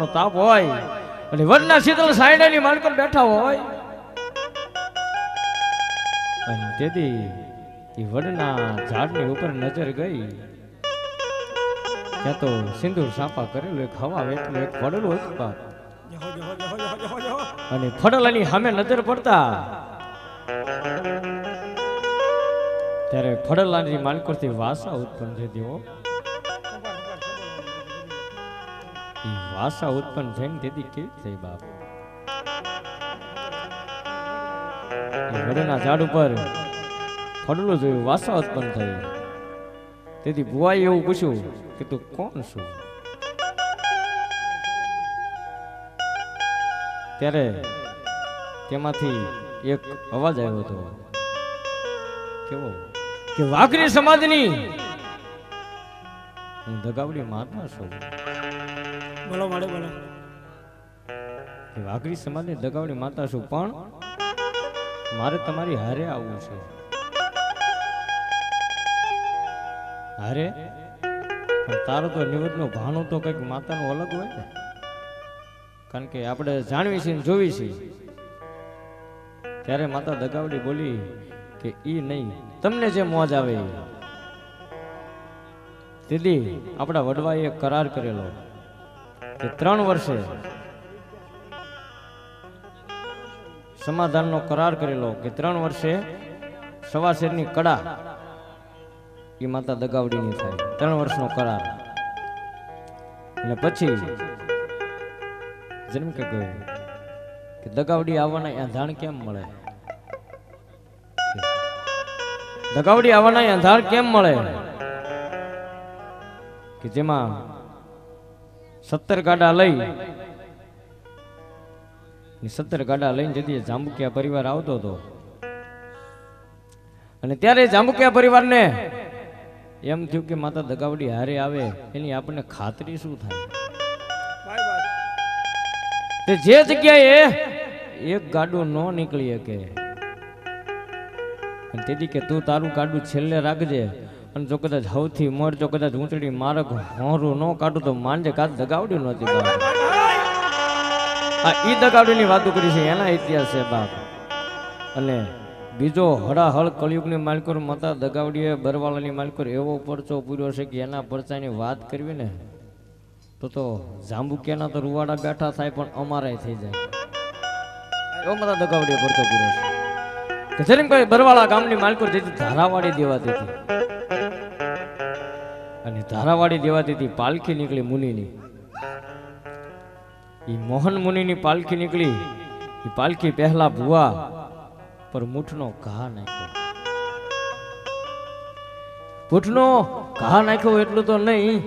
ઉનાળાનો તાપ હોય. અને વનના શીતળ સાયડાની માલકર બેઠા હોય. અને તેથી એ વડના ઝાડની ઉપર નજર ગઈ. ત્યાં તો સિંદૂર સાપા કરેલું, એક હવા વેચલું, એક જહો જહો જહો અને ફડલાની સામે નજર પડતા ત્યારે ફડલાની માલકોથી વાસા ઉત્પન્ન થઈ હો વાસા ઉત્પન્ન થઈને તેથી કેવી થઈ બાપ? વડના ઝાડ ઉપર ફડલું જોયું, વાસા ઉત્પન્ન થઈ તેથી બુઆએ એવું પૂછ્યું કે તું કોણ છું? ત્યારે તેમાંથી એક અવાજ આવ્યો હતો. કેવો? કે વાઘરી સમાજની હું દગાવડી મહાત્મા છું. બોલો બોલો કે વાઘરી સમાજની દગાવડી માતા છું પણ મારે તમારી હારે આવવું છે. હારે? તારો તો નિવૃત્તનો ભાણું તો કંઈક માતાનું અલગ હોય ને. કારણ કે આપણે જાણવી છીએ જોવી છીએ ત્યારે માતા દગાવડી બોલી કે ઈ નહીં, તમને જે મોજ આવે. એ દીદી, આપણા વડવાએ કરાર કરેલો. કે ત્રણ વર્ષે સમાધાનનો કરાર કરેલો કે ત્રણ વર્ષે સવા શેરની કડા એ માતા દગાવડીની થાય. ત્રણ વર્ષનો કરાર. અને પછી જન્મ કે કહ્યું કે દગાવડી આવવાના અંધાણ કેમ મળે? દગાવડી આવવાના અંધાણ કેમ મળે? કે જેમાં સત્તર ગાડા લઈ. સત્તર ગાડા લઈને જતી જાંબુકિયા પરિવાર આવતો હતો. અને ત્યારે જાંબુકિયા પરિવારને એમ થયું કે માતા દગાવડી હારે આવે, એની આપણને ખાતરી શું થાય? જે જગ્યાએ એક ગાડું ન નીકળી શકે. તેથી કે તું તારું ગાડું છેલ્લે રાખજે. અને જો કદાચ સૌથી મર, જો કદાચ ઊંચડી મારક હોરું ન કાઢું તો માનજે કાચ દગાવડ્યું નથી આ ઈ દગાવડીની વાતો કરી છે, એના ઇતિહાસ છે બાપ. અને બીજો હળાહળ કળિયુગની માલકોર માતા દગાવડીએ બરવાલાની માલકોર એવો પરચો પૂર્યો છે કે એના પરચાની વાત કરવી ને, તો તો જાંબુકિયાના તો રૂવાડા બેઠા થાય પણ અમારાય થઈ જાય. એવો માતા દગાવડીએ પરચો પૂર્યો છે. કે જરીમભાઈ બરવાળા ગામની માલકોર જેથી ધારાવાડી દેવાતી હતી. અને ધારાવાડી દેવાતી પાલખી નીકળી મુનિની. એ મોહન મુનિની પાલખી નીકળી એ પાલખી પહેલા ભુવા પર મૂઠનો ઘા નાખ્યો. મૂઠનો ઘા નાખ્યો એટલું તો નહીં,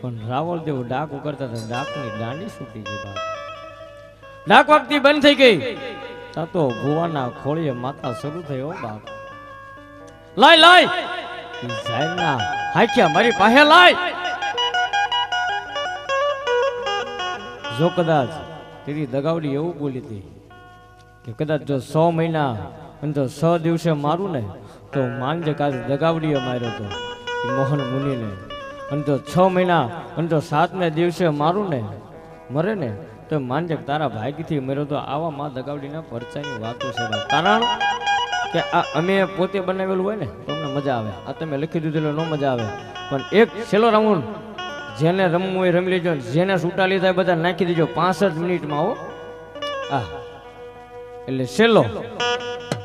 પણ રાવળ દેવ ડાક ઉકરતા હતા, ડાકની દાંડી છૂટી ગઈ બાપ ડાક વાગતી બંધ થઈ ગઈ. તા ભુવાના ખોળીએ માતા શરૂ હો બાપ. લાય લાય! જાયના હાક્યા મારી પાસે લાય. જો કદાચ તેથી દગાવડી એવું બોલી હતી કે કદાચ જો સો મહિના અને જો સો દિવસે મારું ને, તો માનજે કાલે દગાવડીએ માર્યો તો ઈ મોહન મુનિને. અને જો છ મહિના અને જો સાતને દિવસે મારું ને, મરે ને, તો માનજે તારા ભાગીથી મર્યો તો આવા માં દગાવડીના પરચાની વાતો છે. કારણ કે આ અમે પોતે બનાવેલું હોય ને તો અમને મજા આવે. આ તમે લખી દીધેલું, ન મજા આવે. પણ એક છેલ્લો રાઉન્ડ જેને રમવું હોય રમી લેજો જેને છૂટા લીધા બધા નાખી દેજો. પાંસઠ મિનિટમાં હો. આ. એટલે છેલ્લો.